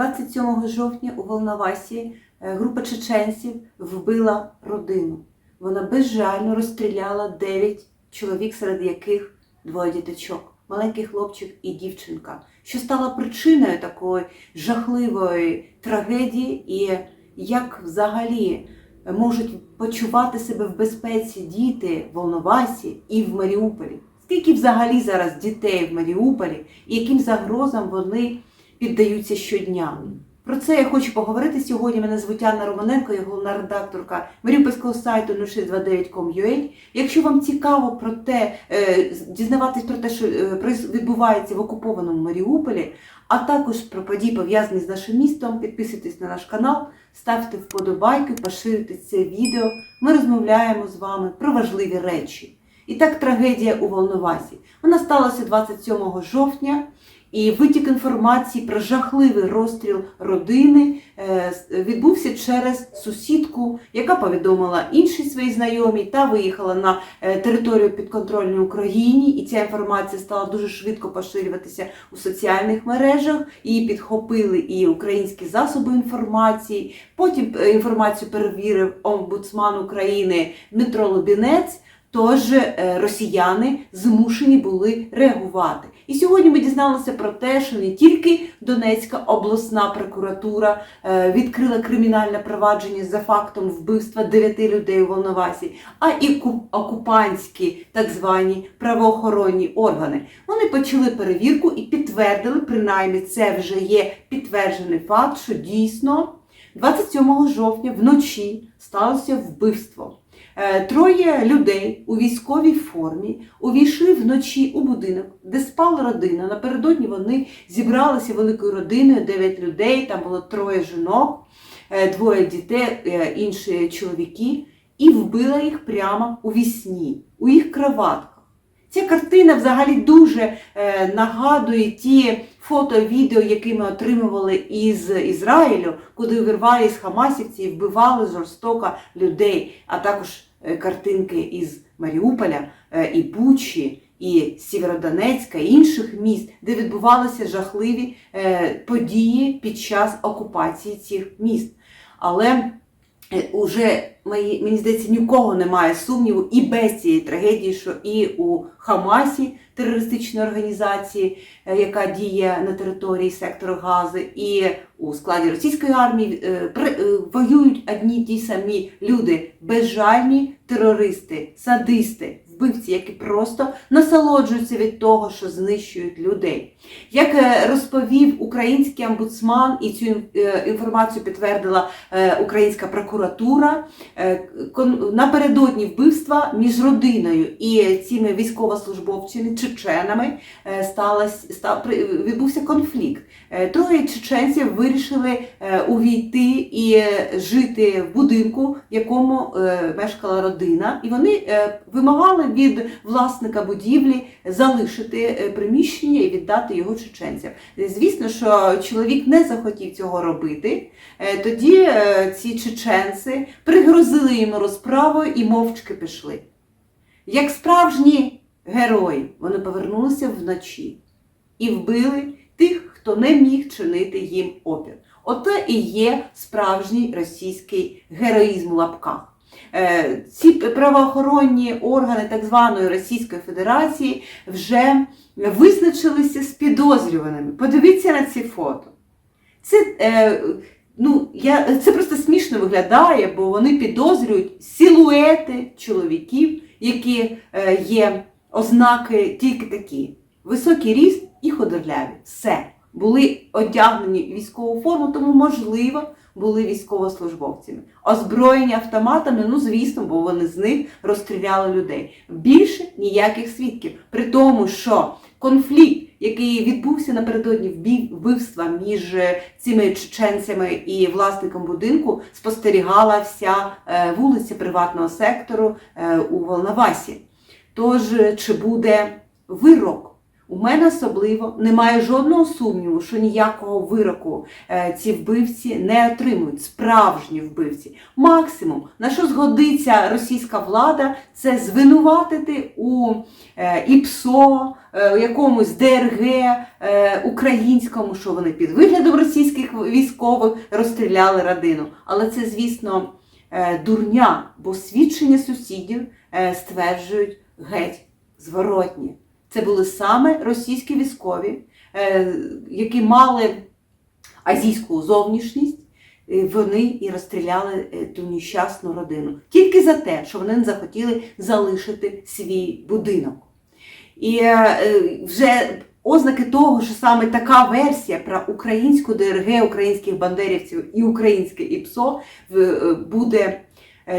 27 жовтня у Волновасі е, група чеченців вбила родину. Вона безжально розстріляла 9 чоловік, серед яких двоє діточок, маленький хлопчик і дівчинка, що стала причиною такої жахливої трагедії, і як взагалі можуть почувати себе в безпеці діти в Волновасі і в Маріуполі. Скільки взагалі зараз дітей в Маріуполі і яким загрозам вони піддаються щодня? Про це я хочу поговорити сьогодні. Мене звуть Анна Романенко, я головна редакторка маріупольського сайту 0629.com.ua. Якщо вам цікаво про те, е, дізнаватись про те, що е, відбувається в окупованому Маріуполі, а також про події пов'язані з нашим містом, підписуйтесь на наш канал, ставте вподобайки, поширюйте це відео. Ми розмовляємо з вами про важливі речі. І так, трагедія у Волновасі. Вона сталася 27 жовтня, і витік інформації про жахливий розстріл родини е, відбувся через сусідку, яка повідомила іншій своїй знайомій та виїхала на е, територію підконтрольної Україні. І ця інформація стала дуже швидко поширюватися у соціальних мережах. Її підхопили і українські засоби інформації. Потім е, інформацію перевірив омбудсман України Дмитро Лобінець. Тож росіяни змушені були реагувати. І сьогодні ми дізналися про те, що не тільки Донецька обласна прокуратура е, відкрила кримінальне провадження за фактом вбивства дев'яти людей у Волновасі, а і ку- окупантські так звані правоохоронні органи. Вони почали перевірку і підтвердили, принаймні це вже є підтверджений факт, що дійсно 27 жовтня вночі сталося вбивство. Е, Троє людей у військовій формі увійшли вночі у будинок, де спала родина. Напередодні вони зібралися великою родиною, дев'ять людей, там було троє жінок, е, двоє дітей, е, інші чоловіки, і вбила їх прямо у вісні, у їх кроватках. Ця картина взагалі дуже е, нагадує ті фото, відео, які ми отримували із Ізраїлю, куди вирвались хамасівці і вбивали жорстоко людей, а також е, картинки із Маріуполя е, і Бучі, і Сєвєродонецька, і інших міст, де відбувалися жахливі події під час окупації цих міст. Але уже мені, здається, нікого немає сумніву і без цієї трагедії, що і у Хамасі терористичної організації, е, яка діє на території сектору Гази, і у складі російської армії е, е, воюють одні ті самі люди, безжальні терористи, садисти, вбивці, які просто насолоджуються від того, що знищують людей. Як е, розповів український омбудсман, і цю е, інформацію підтвердила е, українська прокуратура, напередодні вбивства між родиною і цими військовослужбовцями, чеченами, відбувся конфлікт. Троє чеченців вирішили увійти і жити в будинку, в якому мешкала родина, і вони вимагали від власника будівлі залишити е, приміщення і віддати його чеченцям. Звісно, що чоловік не захотів цього робити. Е, Тоді е, ці чеченці пригрозили йому розправою і мовчки пішли. Як справжні герої, вони повернулися вночі і вбили тих, хто не міг чинити їм опір. Оце і є справжній російський героїзм. Е, Ці правоохоронні органи так званої Російської Федерації вже визначилися з підозрюваними. Подивіться на ці фото. Це, е, ну, я, це просто смішно виглядає, бо вони підозрюють силуети чоловіків, які е, є ознаки тільки такі: високий ріст і худорляві. Все. Були одягнені військову форму, тому, можливо, були військовослужбовцями. Озброєні автоматами, ну звісно, бо вони з них розстріляли людей. Більше ніяких свідків. При тому, що конфлікт, який відбувся напередодні вбивства між е, цими чеченцями і власником будинку, спостерігала вся е, вулиця приватного сектору е, у Волновасі. Тож, чи буде вирок? У мене особливо немає жодного сумніву, що ніякого вироку е, ці вбивці не отримують. Справжні вбивці. Максимум, на що згодиться російська влада, це звинуватити у е, ІПСО, е, якомусь ДРГ українському, що вони під виглядом російських військових розстріляли родину. Але це, звісно, дурня, бо свідчення сусідів стверджують геть зворотні. Це були саме російські військові, е, які мали азійську зовнішність. Вони і розстріляли е, ту нещасну родину тільки за те, що вони не захотіли залишити свій будинок. І е, вже ознаки того, що саме така версія про українську ДРГ, українських бандерівців і українське ІПСО буде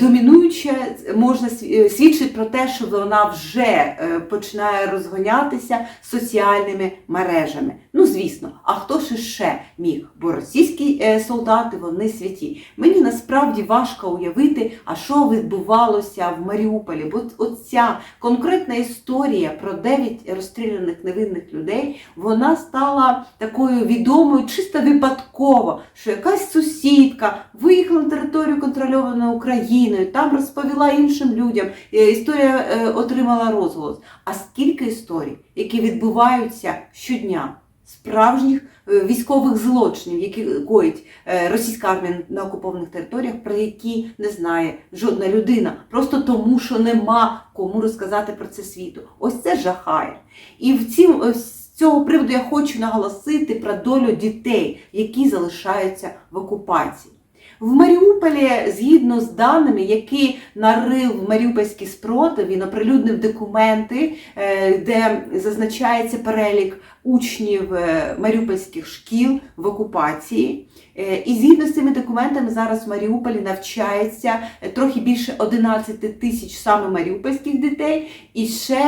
домінуюча, можна е, свідчить про те, що вона вже е, починає розгонятися соціальними мережами. Ну, звісно, а хто ж ще міг? Бо російські е, солдати вони святі. Мені насправді важко уявити, а що відбувалося в Маріуполі. Бо от ця конкретна історія про 9 розстріляних невинних людей, вона стала такою відомою чисто випадково, що якась сусідка виїхала на територію контрольовану Україною, там розповіла іншим людям. е, Історія е, отримала розголос. А скільки історій, які відбуваються щодня, справжніх е, військових злочинів, які коїть російська армія на окупованих територіях, про які не знає жодна людина, просто тому, що нема кому розказати про це світу. Ось це жахає. І в цім, з цього приводу я хочу наголосити про долю дітей, які залишаються в окупації. В Маріуполі, згідно з даними, які нарив Маріупольський спротив, він оприлюднив документи, е, де зазначається перелік учнів е, маріупольських шкіл в окупації. Е, І згідно з цими документами зараз в Маріуполі навчається е, трохи більше 11 тисяч саме маріупольських дітей, і ще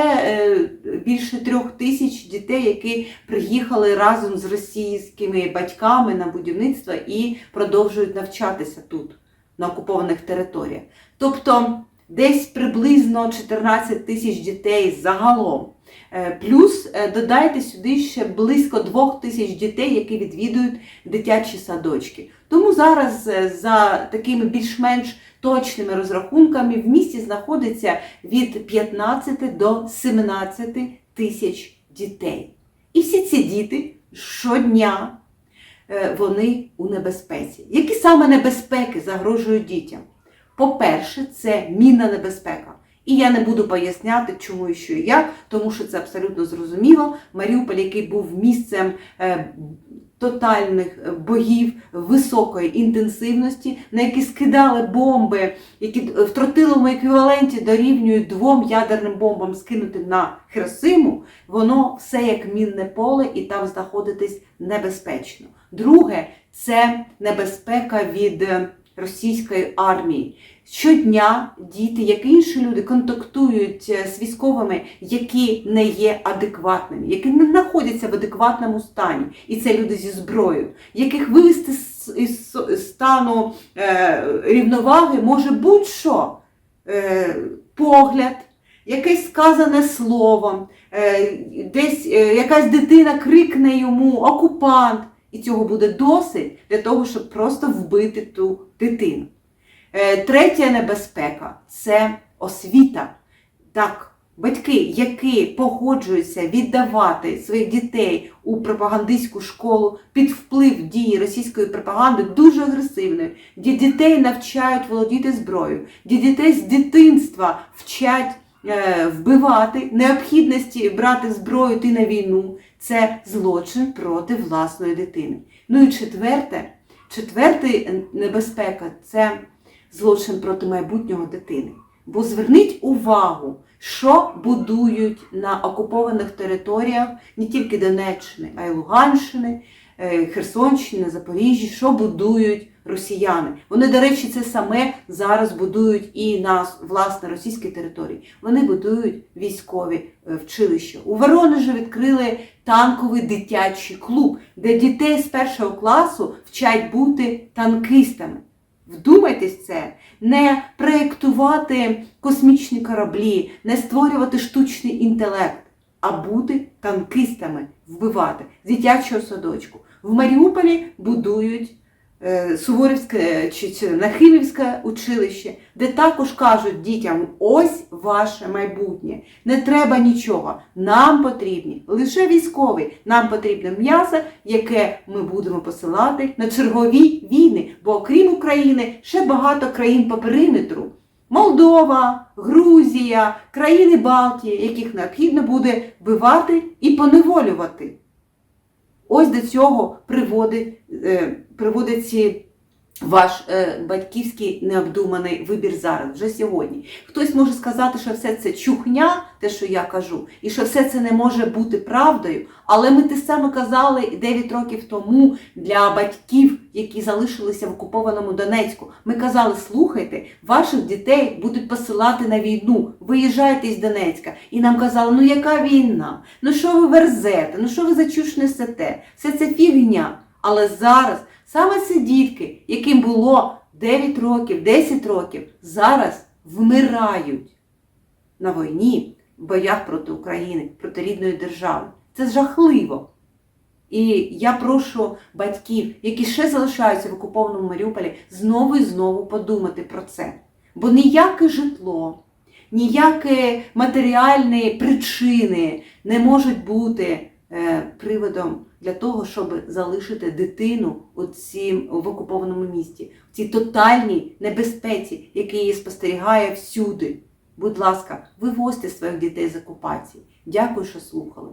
більше трьох тисяч дітей, які приїхали разом з російськими батьками на будівництво і продовжують навчатися тут, на окупованих територіях. Тобто десь приблизно 14 тисяч дітей загалом. Е, Плюс е, додайте сюди ще близько двох тисяч дітей, які відвідують дитячі садочки. Тому зараз е, за такими більш-менш точними розрахунками в місті знаходиться від 15 до 17 тисяч дітей. І всі ці діти щодня вони у небезпеці. Які саме небезпеки загрожують дітям? По-перше, це мінна небезпека. І я не буду поясняти, чому і що і як, тому що це абсолютно зрозуміло. Маріуполь, який був місцем е, тотальних е, боїв високої інтенсивності, на які скидали бомби, які в тротиловому еквіваленті дорівнюють двом ядерним бомбам скинутим на Херосиму, воно все як мінне поле, і там знаходитись небезпечно. Друге, це небезпека від е, російської армії. Щодня діти, як і інші люди, контактують е, з військовими, які не є адекватними, які не знаходяться в адекватному стані. І це люди зі зброєю, яких вивести із стану е, рівноваги може будь-що. Е, погляд, якесь сказане слово, десь якась дитина крикне йому окупант. І цього буде досить для того, щоб просто вбити ту дитину. Е, Третя небезпека це освіта. Так, батьки, які погоджуються віддавати своїх дітей у пропагандистську школу під вплив дії російської пропаганди, дуже агресивної, де дітей навчають володіти зброєю, де дітей з дитинства вчать е, вбивати, необхідності брати зброю йти на війну. Це злочин проти власної дитини. Ну і четверте, четверта небезпека це злочин проти майбутнього дитини. Бо зверніть увагу, що будують на окупованих територіях не тільки Донеччини, а й Луганщини, е, Херсонщини, Запоріжжя, що будують росіяни. Вони, до речі, це саме зараз будують і на власне російській території. Вони будують військові е, вчилища. У Воронежі відкрили танковий дитячий клуб, де дітей з першого класу вчать бути танкистами. Вдумайтесь це, не проєктувати космічні кораблі, не створювати штучний інтелект, а бути танкистами, вбивати з дитячого садочку. В Маріуполі будують Суворівське чи, чи Нахимівське училище, де також кажуть дітям: ось ваше майбутнє. Не треба нічого. Нам потрібні лише військові. Нам потрібне м'ясо, яке ми будемо посилати на чергові війни. Бо окрім України, ще багато країн по периметру. Молдова, Грузія, країни Балтії, яких необхідно буде вбивати і поневолювати. Ось до цього приводить, приводить ваш е, батьківський необдуманий вибір зараз, вже сьогодні. Хтось може сказати, що все це чухня, те, що я кажу, і що все це не може бути правдою. Але ми те саме казали 9 років тому для батьків, які залишилися в окупованому Донецьку. Ми казали: слухайте, ваших дітей будуть посилати на війну. Виїжджайте з Донецька. І нам казали, ну яка війна? Ну що ви верзете? Ну що ви за чуш несете? Все це фігня. Але зараз саме ці дітки, яким було 9 років, 10 років, зараз вмирають на війні, в боях проти України, проти рідної держави. Це жахливо. І я прошу батьків, які ще залишаються в окупованому Маріуполі, знову і знову подумати про це. Бо ніяке житло, ніякі матеріальні причини не можуть бути приводом для того, щоб залишити дитину у цім, в окупованому місті, в цій тотальній небезпеці, яка її спостерігає всюди. Будь ласка, вивозьте своїх дітей з окупації. Дякую, що слухали.